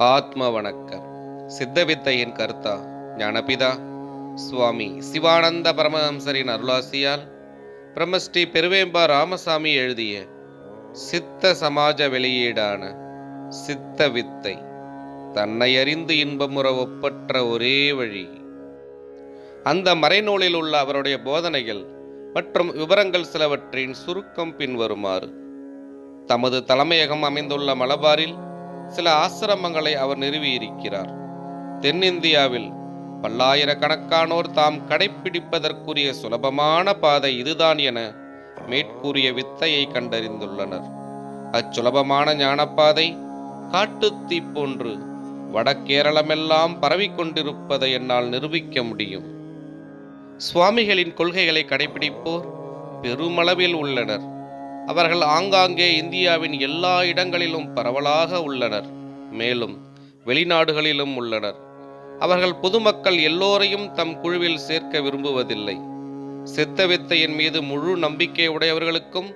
ஆத்ம வணக்கம் சித்தவித்தையின் கர்த்தா? ஞானபிதா. சுவாமி சிவானந்த பரமஹம்சரின் அருளாசியால் பிரம்மஸ்ரீ பெருவேம்பா ராமசாமி எழுதிய சித்த சமாஜ வெளியீடான சித்த வித்தை தன்னை அறிந்து இன்பமுற ஒப்பற்ற ஒரே வழி. அந்த மறைநூலில் உள்ள அவருடைய போதனைகள் மற்றும் விவரங்கள் சிலவற்றின் சுருக்கம் பின்வருமாறு. தமது தலைமையகம் அமைந்துள்ள மலபாரில் சில ஆசிரமங்களை அவர் நிறுவியிருக்கிறார். தென்னிந்தியாவில் பல்லாயிரக்கணக்கானோர் தாம் கடைப்பிடிப்பதற்குரிய சுலபமான பாதை இதுதான் என மேற்கூறிய வித்தையை கண்டறிந்துள்ளனர். அச்சுலபமான ஞானப்பாதை காட்டுத்தீ போன்று வடகேரளமெல்லாம் பரவிக்கொண்டிருப்பதை என்னால் நிரூபிக்க முடியும். சுவாமிகளின் கொள்கைகளை கடைபிடிப்போர் பெருமளவில் உள்ளனர். அவர்கள் ஆங்காங்கே இந்தியாவின் எல்லா இடங்களிலும் பரவலாக உள்ளனர் மேலும் வெளிநாடுகளிலும் உள்ளனர். அவர்கள் பொதுமக்கள் எல்லோரையும் தம் குழுவில் சேர்க்க விரும்புவதில்லை. சித்த வித்தையின் மீது முழு நம்பிக்கை உடையவர்களுக்கும்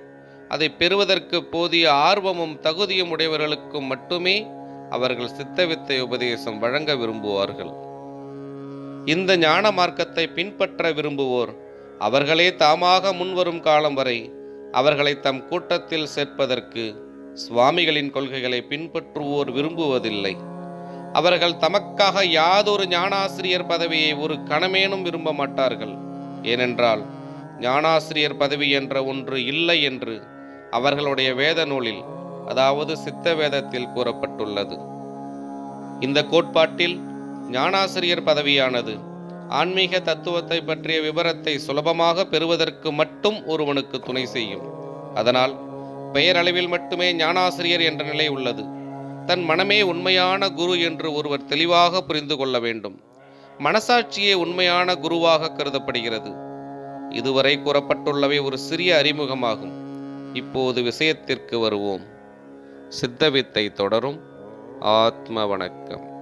அதை பெறுவதற்கு போதிய ஆர்வமும் தகுதியும் உடையவர்களுக்கும் மட்டுமே அவர்கள் சித்த வித்தை உபதேசம் வழங்க விரும்புவார்கள். இந்த ஞான மார்க்கத்தை பின்பற்ற விரும்புவோர் அவர்களே தாமாக முன்வரும் காலம் வரை அவர்களை தம் கூட்டத்தில் சேர்ப்பதற்கு சுவாமிகளின் கொள்கைகளை பின்பற்றுவோர் விரும்புவதில்லை. அவர்கள் தமக்காக யாதொரு ஞானாசிரியர் பதவியை ஒரு கணமேனும் விரும்ப மாட்டார்கள். ஏனென்றால் ஞானாசிரியர் பதவி என்ற ஒன்று இல்லை என்று அவர்களுடைய வேத நூலில் அதாவது சித்த வேதத்தில் கூறப்பட்டுள்ளது. இந்த கோட்பாட்டில் ஞானாசிரியர் பதவியானது ஆன்மீக தத்துவத்தை பற்றிய விவரத்தை சுலபமாக பெறுவதற்கு மட்டும் ஒருவனுக்கு துணை செய்யும். அதனால் பெயரளவில் மட்டுமே ஞானாசிரியர் என்ற நிலை உள்ளது. தன் மனமே உண்மையான குரு என்று ஒருவர் தெளிவாக புரிந்து கொள்ள வேண்டும். மனசாட்சியே உண்மையான குருவாக கருதப்படுகிறது. இதுவரை கூறப்பட்டுள்ளவை ஒரு சிறிய அறிமுகமாகும். இப்போது விஷயத்திற்கு வருவோம். சித்தவித்தை தொடரும். ஆத்ம வணக்கம்.